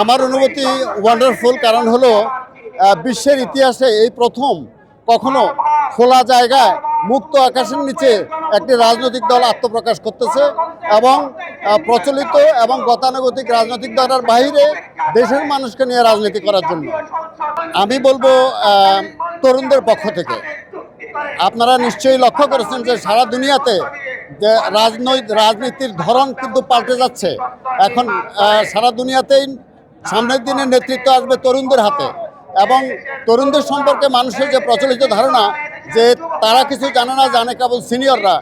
আমার অনুভূতি ওয়ান্ডারফুল কারণ হলো বিশ্বের ইতিহাসে এই প্রথম কখনো খোলা জায়গায় মুক্ত আকাশের নিচে একটি রাজনৈতিক দল আত্মপ্রকাশ করতেছে এবং প্রচলিত এবং গতানুগতিক রাজনৈতিক দলের বাইরে দেশের মানুষকে নিয়ে রাজনীতি করার জন্য। আমি বলব তরুণদের পক্ষ থেকে। আপনারা নিশ্চয়ই লক্ষ্য করেছেন যে সারা দুনিয়াতে যে রাজনৈতিক রাজনীতির ধরন কিন্তু পাল্টে যাচ্ছে। এখন সারা দুনিয়াতেই সামনের দিনে নেতৃত্ব আসবে তরুণদের হাতে। এবং তরুণদের সম্পর্কে মানুষের যে প্রচলিত ধারণা, যে তারা কিছু জানে না, জানে কেবল সিনিয়ররা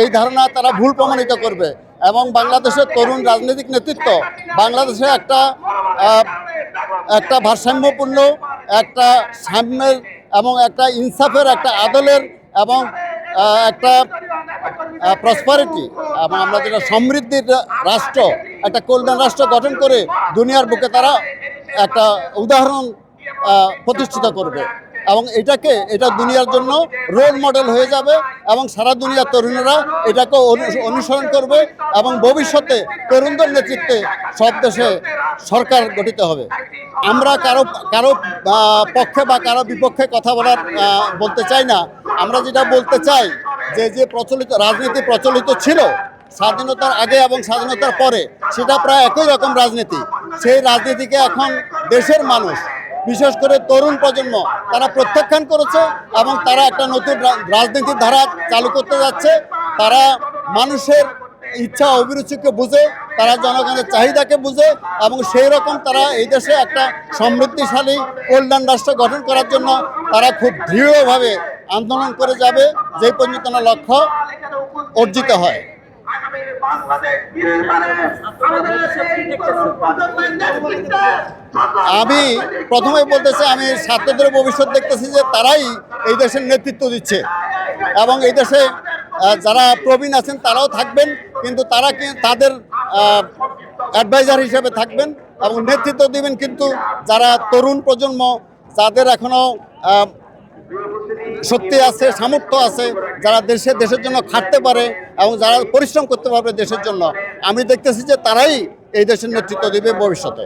এই ধারণা তারা ভুল প্রমাণিত করবে। এবং বাংলাদেশের তরুণ রাজনৈতিক নেতৃত্ব বাংলাদেশে একটা একটা ভারসাম্যপূর্ণ, একটা সাম্যের এবং একটা ইনসাফের, একটা আদলের এবং একটা প্রসপারিটি এবং আমরা যেটা সমৃদ্ধির রাষ্ট্র, একটা কল্যাণ রাষ্ট্র গঠন করে দুনিয়ার বুকে তারা একটা উদাহরণ প্রতিষ্ঠিত করবে। এবং এটাকে, এটা দুনিয়ার জন্য রোল মডেল হয়ে যাবে এবং সারা দুনিয়ার তরুণেরা এটাকে অনু- অনুসরণ করবে এবং ভবিষ্যতে তরুণদের নেতৃত্বে সব দেশে সরকার গঠিত হবে। আমরা কারও কারও পক্ষে বা কারও বিপক্ষে কথা বলার বলতে চাই না। আমরা যেটা বলতে চাই যে যে প্রচলিত, রাজনীতি প্রচলিত ছিল, স্বাধীনতার আগে এবং স্বাধীনতার পরে, সেটা প্রায় একই রকম রাজনীতি। সেই রাজনীতিকে এখন দেশের মানুষ, বিশেষ করে তরুণ প্রজন্ম, তারা প্রত্যাখ্যান করেছে এবং তারা একটা নতুন রাজনীতির ধারা চালু করতে যাচ্ছে। তারা মানুষের ইচ্ছা অভিরুচিকে বুঝে, তারা জনগণের চাহিদাকে বুঝে এবং সেই রকম তারা এই দেশে একটা সমৃদ্ধিশালী কল্যাণ রাষ্ট্র গঠন করার জন্য তারা খুব দৃঢ়ভাবে আন্দোলন করে যাবে যে পর্যন্ত না লক্ষ্য অর্জিত হয়। আমি প্রথমে বলতেছি, আমি ছাত্রদের ভবিষ্যৎ দেখতেছি যে তারাই এই দেশের নেতৃত্ব দিচ্ছে এবং এই দেশে যারা প্রবীণ আছেন তারাও থাকবেন। কিন্তু তারা তাদের অ্যাডভাইজার হিসেবে থাকবেন এবং নেতৃত্ব দিবেন কিন্তু যারা তরুণ প্রজন্ম, যাদের এখনও শক্তি আছে, সামর্থ্য আছে, যারা দেশে, দেশের জন্য খাটতে পারে এবং যারা পরিশ্রম করতে পারবে দেশের জন্য, আমি দেখতেছি যে তারাই এই দেশের নেতৃত্ব দেবে ভবিষ্যতে।